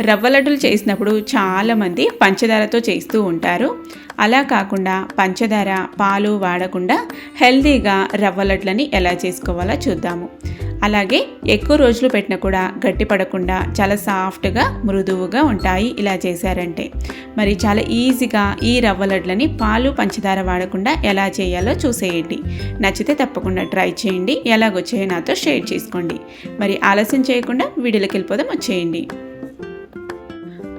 రవ్వ లడ్డులు చేసినప్పుడు చాలామంది పంచదారతో చేస్తూ ఉంటారు. అలా కాకుండా పంచదార పాలు వాడకుండా హెల్తీగా రవ్వ లడ్లని ఎలా చేసుకోవాలో చూద్దాము. అలాగే ఎక్కువ రోజులు పెట్టినా కూడా గట్టిపడకుండా చాలా సాఫ్ట్గా మృదువుగా ఉంటాయి ఇలా చేశారంటే. మరి చాలా ఈజీగా ఈ రవ్వ లడ్లని పాలు పంచదార వాడకుండా ఎలా చేయాలో చూసేయండి. నచ్చితే తప్పకుండా ట్రై చేయండి. ఎలాగొచ్చాయో నాతో షేర్ చేసుకోండి. మరి ఆలస్యం చేయకుండా వీడియోకి వెళ్ళిపోదాం వచ్చేయండి.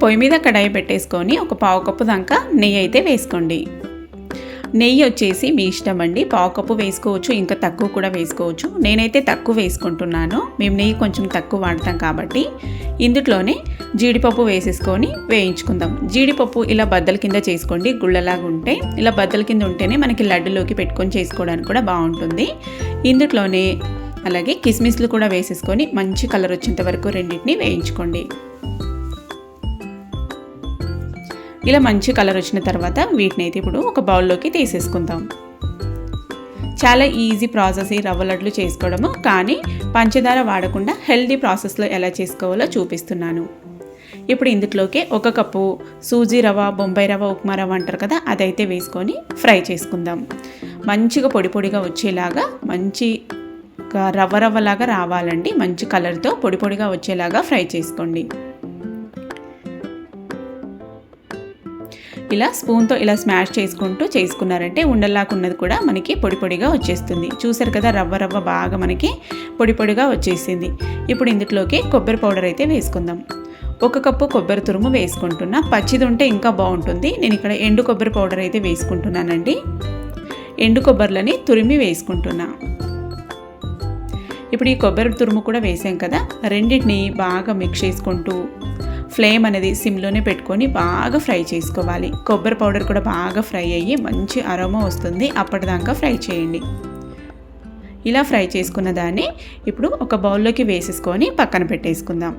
పొయ్యి మీద కడాయి పెట్టేసుకొని ఒక పావు కప్పు దాకా నెయ్యి అయితే వేసుకోండి. నెయ్యి వచ్చేసి మీ ఇష్టం అండి. పావు కప్పు వేసుకోవచ్చు ఇంకా తక్కువ కూడా వేసుకోవచ్చు. నేనైతే తక్కువ వేసుకుంటున్నాను. మేము నెయ్యి కొంచెం తక్కువ వాడతాం కాబట్టి ఇందులోనే జీడిపప్పు వేసేసుకొని వేయించుకుందాం. జీడిపప్పు ఇలా బద్దల కింద చేసుకోండి. గుళ్ళలాగా ఉంటే ఇలా బద్దల కింద ఉంటేనే మనకి లడ్డులోకి పెట్టుకొని చేసుకోవడానికి కూడా బాగుంటుంది. ఇందులోనే అలాగే కిస్మిస్లు కూడా వేసేసుకొని మంచి కలర్ వచ్చేంత వరకు రెండింటిని వేయించుకోండి. ఇలా మంచి కలర్ వచ్చిన తర్వాత వీటిని అయితే ఇప్పుడు ఒక బౌల్లోకి తీసేసుకుందాం. చాలా ఈజీ ప్రాసెస్ ఈ రవ్వ లడ్లు చేసుకోవడము కానీ పంచదార వాడకుండా హెల్దీ ప్రాసెస్లో ఎలా చేసుకోవాలో చూపిస్తున్నాను. ఇప్పుడు ఇందులోకి ఒక కప్పు సూజీ రవ్వ బొంబాయి రవ్వ ఉప్మా రవ్వ అంటారు కదా అదైతే వేసుకొని ఫ్రై చేసుకుందాం. మంచిగా పొడి పొడిగా వచ్చేలాగా మంచి రవ్వ రవ్వలాగా రావాలండి. మంచి కలర్తో పొడి పొడిగా వచ్చేలాగా ఫ్రై చేసుకోండి. ఇలా స్పూన్తో ఇలా స్మాష్ చేసుకుంటూ చేసుకున్నారంటే ఉండలాకున్నది కూడా మనకి పొడి పొడిగా వచ్చేస్తుంది. చూసారు కదా రవ్వ రవ్వ బాగా మనకి పొడి పొడిగా వచ్చేసింది. ఇప్పుడు ఇందులోకి కొబ్బరి పౌడర్ అయితే వేసుకుందాం. ఒక కప్పు కొబ్బరి తురుము వేసుకుంటున్నా. పచ్చిది ఉంటే ఇంకా బాగుంటుంది. నేను ఇక్కడ ఎండు కొబ్బరి పౌడర్ అయితే వేసుకుంటున్నానండి. ఎండు కొబ్బరిలని తురిమి వేసుకుంటున్నా. ఇప్పుడు ఈ కొబ్బరి తురుము కూడా వేసాం కదా. రెండింటిని బాగా మిక్స్ చేసుకుంటూ ఫ్లేమ్ అనేది సిమ్లోనే పెట్టుకొని బాగా ఫ్రై చేసుకోవాలి. కొబ్బరి పౌడర్ కూడా బాగా ఫ్రై అయ్యి మంచి అరోమా వస్తుంది. అప్పటిదాకా ఫ్రై చేయండి. ఇలా ఫ్రై చేసుకున్న దాన్ని ఇప్పుడు ఒక బౌల్లోకి వేసేసుకొని పక్కన పెట్టేసుకుందాం.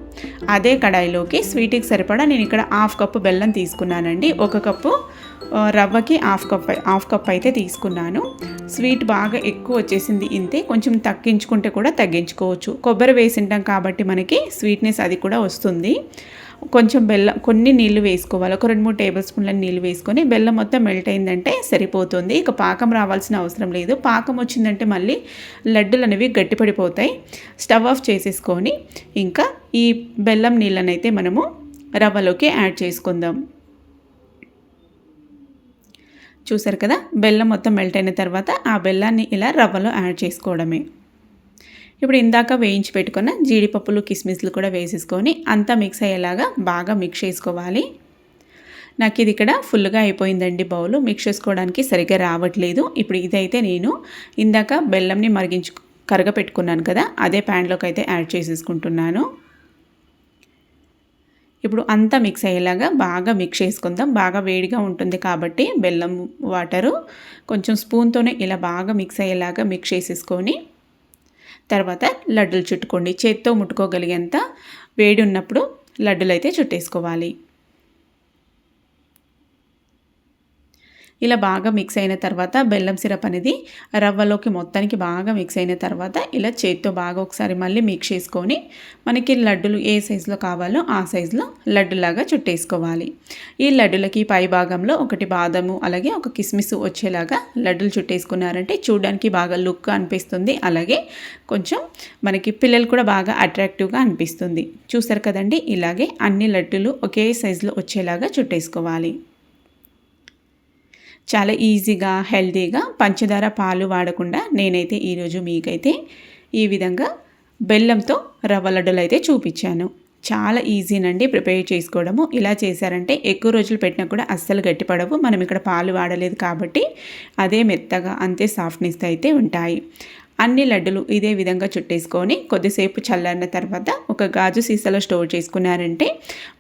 అదే కడాయిలోకి స్వీట్కి సరిపడా నేను ఇక్కడ హాఫ్ కప్పు బెల్లం తీసుకున్నానండి. ఒక కప్పు రవ్వకి హాఫ్ కప్ హాఫ్ కప్ అయితే తీసుకున్నాను. స్వీట్ బాగా ఎక్కువ వచ్చేసింది ఇంతే కొంచెం తగ్గించుకుంటే కూడా తగ్గించుకోవచ్చు. కొబ్బరి వేసింటాం కాబట్టి మనకి స్వీట్నెస్ అది కూడా వస్తుంది. కొంచెం బెల్లం కొన్ని నీళ్ళు వేసుకోవాలి. ఒక రెండు మూడు టేబుల్ స్పూన్ల నీళ్ళు వేసుకొని బెల్లం మొత్తం మెల్ట్ అయిందంటే సరిపోతుంది. ఇక పాకం రావాల్సిన అవసరం లేదు. పాకం వచ్చిందంటే మళ్ళీ లడ్డులు అనేవి గట్టిపడిపోతాయి. స్టవ్ ఆఫ్ చేసేసుకొని ఇంకా ఈ బెల్లం నీళ్ళనైతే మనము రవ్వలోకి యాడ్ చేసుకుందాం. చూసారు కదా? బెల్లం మొత్తం మెల్ట్ అయిన తర్వాత ఆ బెల్లాన్ని ఇలా రవ్వలో యాడ్ చేసుకోవడమే. ఇప్పుడు ఇందాక వేయించి పెట్టుకున్న జీడిపప్పులు కిస్మిస్లు కూడా వేసేసుకొని అంతా మిక్స్ అయ్యేలాగా బాగా మిక్స్ చేసుకోవాలి. నాకు ఇది ఇక్కడ ఫుల్గా అయిపోయిందండి బౌలు. మిక్స్ చేసుకోవడానికి సరిగ్గా రావట్లేదు. ఇప్పుడు ఇదైతే నేను ఇందాక బెల్లంని మరిగించు కరగ పెట్టుకున్నాను కదా? అదే ప్యాన్లోకి అయితే యాడ్ చేసేసుకుంటున్నాను. ఇప్పుడు అంతా మిక్స్ అయ్యేలాగా బాగా మిక్స్ చేసుకుందాం. బాగా వేడిగా ఉంటుంది కాబట్టి బెల్లం వాటరు కొంచెం స్పూన్తోనే ఇలా బాగా మిక్స్ అయ్యేలాగా మిక్స్ చేసేసుకొని తర్వాత లడ్డులు చుట్టుకోండి. చేత్తో ముట్టుకోగలిగేంత వేడి ఉన్నప్పుడు లడ్డులు అయితే చుట్టేసుకోవాలి. ఇలా బాగా మిక్స్ అయిన తర్వాత బెల్లం సిరప్ అనేది రవ్వలోకి మొత్తానికి బాగా మిక్స్ అయిన తర్వాత ఇలా చేతితో బాగా ఒకసారి మళ్ళీ మిక్స్ చేసుకొని మనకి లడ్డులు ఏ సైజులో కావాలో ఆ సైజులో లడ్డులాగా చుట్టేసుకోవాలి. ఈ లడ్డులకి పై భాగంలో ఒకటి బాదము అలాగే ఒక కిస్మిస్ వచ్చేలాగా లడ్డులు చుట్టేసుకున్నారంటే చూడడానికి బాగా లుక్ అనిపిస్తుంది. అలాగే కొంచెం మనకి పిల్లలు కూడా బాగా అట్రాక్టివ్గా అనిపిస్తుంది. చూసారు కదండి? ఇలాగే అన్ని లడ్డులు ఒకే సైజులో వచ్చేలాగా చుట్టేసుకోవాలి. చాలా ఈజీగా హెల్తీగా పంచదార పాలు వాడకుండా నేనైతే ఈరోజు మీకైతే ఈ విధంగా బెల్లంతో రవ్వ లడ్డులు అయితే చూపించాను. చాలా ఈజీనండి ప్రిపేర్ చేసుకోవడము. ఇలా చేశారంటే ఎక్కువ రోజులు పెట్టినా కూడా అస్సలు గట్టిపడవు. మనం ఇక్కడ పాలు వాడలేదు కాబట్టి అదే మెత్తగా అంతే సాఫ్ట్నెస్ అయితే ఉంటాయి. అన్ని లడ్డులు ఇదే విధంగా చుట్టేసుకొని కొద్దిసేపు చల్లారిన తర్వాత ఒక గాజు సీసాలో స్టోర్ చేసుకున్నారంటే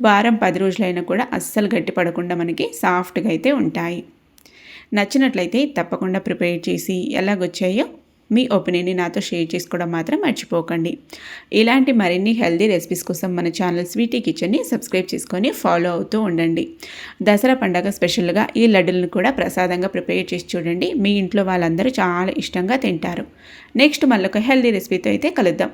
వారం పది రోజులైనా కూడా అస్సలు గట్టిపడకుండా మనకి సాఫ్ట్గా అయితే ఉంటాయి. నచ్చినట్లయితే తప్పకుండా ప్రిపేర్ చేసి ఎలాగొచ్చాయో మీ ఒపీనియన్ని నాతో షేర్ చేసుకోవడం మాత్రం మర్చిపోకండి. ఇలాంటి మరిన్ని హెల్దీ రెసిపీస్ కోసం మన ఛానల్ స్వీటీ కిచెన్ని సబ్స్క్రైబ్ చేసుకొని ఫాలో అవుతూ ఉండండి. దసరా పండగ స్పెషల్గా ఈ లడ్డులను కూడా ప్రసాదంగా ప్రిపేర్ చేసి చూడండి. మీ ఇంట్లో వాళ్ళందరూ చాలా ఇష్టంగా తింటారు. నెక్స్ట్ మళ్ళొక హెల్దీ రెసిపీతో అయితే కలుద్దాం.